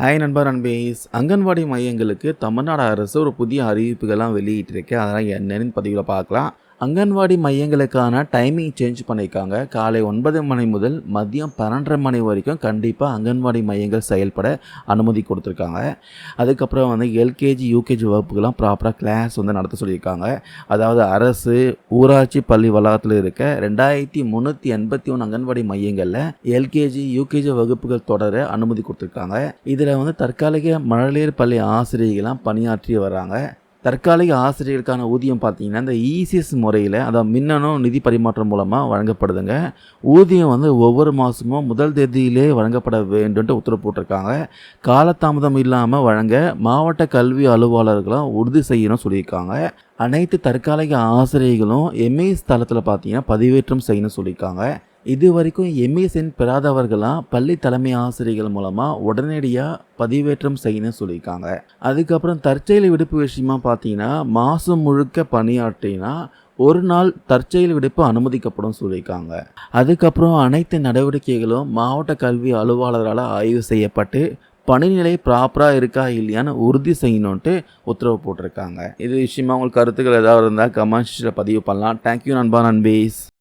Hi நண்பர் நண்பேஸ் அங்கன்வாடி மையங்களுக்கு தமிழ்நாடு அரசு ஒரு புதிய அறிவிப்புகள்லாம் வெளியிட்டிருக்கு. அதெல்லாம் என்னென்னு பதிவில் பார்க்கலாம். அங்கன்வாடி மையங்களுக்கான டைமிங் சேஞ்ச் பண்ணியிருக்காங்க. காலை ஒன்பது மணி முதல் மதியம் பன்னெண்டரை மணி வரைக்கும் கண்டிப்பாக அங்கன்வாடி மையங்கள் செயல்பட அனுமதி கொடுத்துருக்காங்க. அதுக்கப்புறம் வந்து எல்கேஜி யூகேஜி வகுப்புகள்லாம் ப்ராப்பராக கிளாஸ் வந்து நடத்த சொல்லியிருக்காங்க. அதாவது அரசு ஊராட்சி பள்ளி வளாகத்தில் இருக்க ரெண்டாயிரத்தி முந்நூற்றி எண்பத்தி ஒன்று அங்கன்வாடி மையங்களில் எல்கேஜி யூகேஜி வகுப்புகள் தொடர அனுமதி கொடுத்துருக்காங்க. இதில் வந்து தற்காலிக மழலையர் பள்ளி ஆசிரியர்கள்லாம் பணியாற்றி வராங்க தற்காலிக ஆசிரியர்களுக்கான ஊதியம் பார்த்திங்கன்னா இந்த இசிஎஸ் முறையில் அதாவது மின்னணு நிதி பரிமாற்றம் மூலமாக வழங்கப்படுதுங்க. ஊதியம் வந்து ஒவ்வொரு மாதமும் முதல் தேதியிலே வழங்கப்பட வேண்டும்ட்டு உத்தரவு போட்டிருக்காங்க. காலதாமதம் இல்லாமல் வழங்க மாவட்ட கல்வி அலுவலர்களும் உறுதி செய்யணும் சொல்லியிருக்காங்க. அனைத்து தற்காலிக ஆசிரியர்களும் எம்ஏஎஸ் தளத்தில் பார்த்தீங்கன்னா பதிவேற்றம் செய்யணும்னு சொல்லியிருக்காங்க. இது வரைக்கும் எம்ஏஎஸ்என் பெறாதவர்களாம் பள்ளி தலைமை ஆசிரியர்கள் மூலமாக உடனடியாக பதிவேற்றம் செய்யணும்னு சொல்லியிருக்காங்க. அதுக்கப்புறம் தற்செயல் விடுப்பு விஷயமா பார்த்தீங்கன்னா மாதம் முழுக்க பணியாற்றினா ஒரு நாள் தற்செயல் விடுப்பு அனுமதிக்கப்படும் சொல்லியிருக்காங்க. அதுக்கப்புறம் அனைத்து நடவடிக்கைகளும் மாவட்ட கல்வி அலுவலரால் ஆய்வு செய்யப்பட்டு பணிநிலை ப்ராப்பராக இருக்கா இல்லையான்னு உறுதி செய்யணுன்ட்டு உத்தரவு போட்டிருக்காங்க. இது விஷயமா உங்களுக்கு கருத்துக்கள் ஏதாவது இருந்தால் கமெண்ட்ஸில் பதிவு பண்ணலாம். தேங்க்யூ நண்பா நண்பீஸ்.